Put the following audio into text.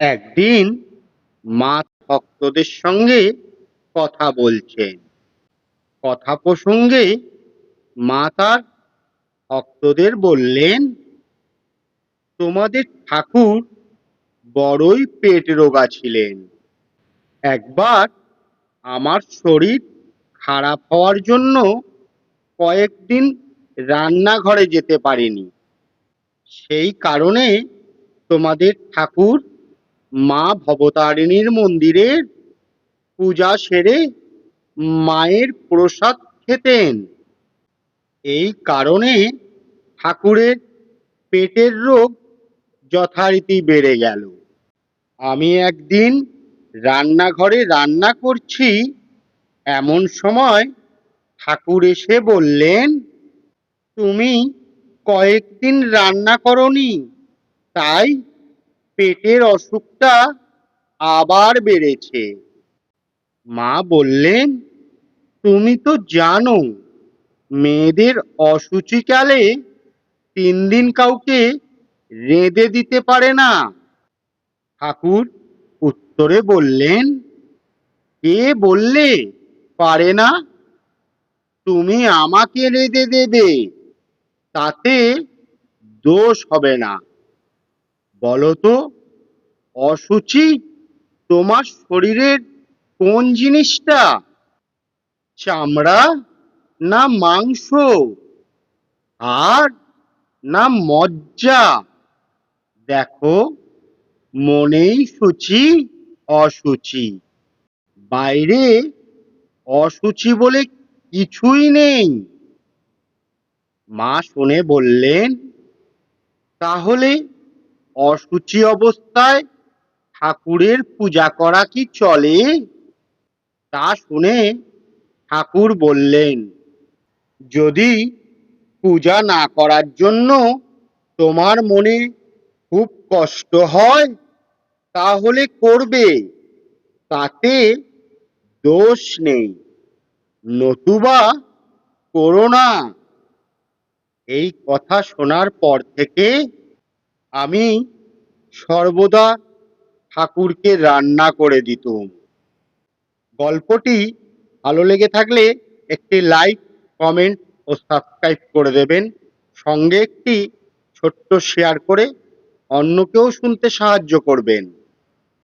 একদিন মা ভক্তদের সঙ্গে কথা বলছেন। কথা প্রসঙ্গে মা তার ভক্তদের বললেন, তোমাদের ঠাকুর বড়ই পেট রোগা ছিলেন। একবার আমার শরীর খারাপ হওয়ার জন্য কয়েকদিন রান্নাঘরে যেতে পারিনি। সেই কারণে তোমাদের ঠাকুর মা ভবতারিণীর মন্দিরের পূজা সেরে মায়ের প্রসাদ খেতেন। এই কারণে ঠাকুরের পেটের রোগ যথারীতি বেড়ে গেল। আমি একদিন রান্নাঘরে রান্না করছি, এমন সময় ঠাকুর এসে বললেন, তুমি কয়েকদিন রান্না করনি, তাই পেটের অসুখটা আবার বেড়েছে। মা বললেন, তুমি তো জানো, মেয়েদের অসুচিকালে তিন দিন কাউকে রেঁধে দিতে পারে না। ঠাকুর উত্তরে বললেন, কে বললে পারে না? তুমি আমাকে রেঁধে দেবে, তাতে দোষ হবে না। বলো তো অসুচি তোমার শরীরের কোন জিনিসটা? চামড়া না মাংস? আর না মজ্জা? দেখো, মনেই সূচি অসুচি বাইরে অসুচি বলে কিছুই নেই। মা শুনে বললেন, তাহলে অসুচি অবস্থায় ঠাকুরের পূজা করা কি চলে? তা শুনে ঠাকুর বললেন, যদি পূজা না করার জন্য তোমার মনে খুব কষ্ট হয়, তাহলে করবে। তাতে দোষ নেই, নতুবা করো না। এই কথা শোনার পর থেকে আমি সর্বদা ঠাকুরকে রান্না করে দিতুম। গল্পটি ভালো লেগে থাকলে একটি লাইক, কমেন্ট ও সাবস্ক্রাইব করে দেবেন। সঙ্গে একটি ছোট্ট শেয়ার করে অন্যকেও শুনতে সাহায্য করবেন।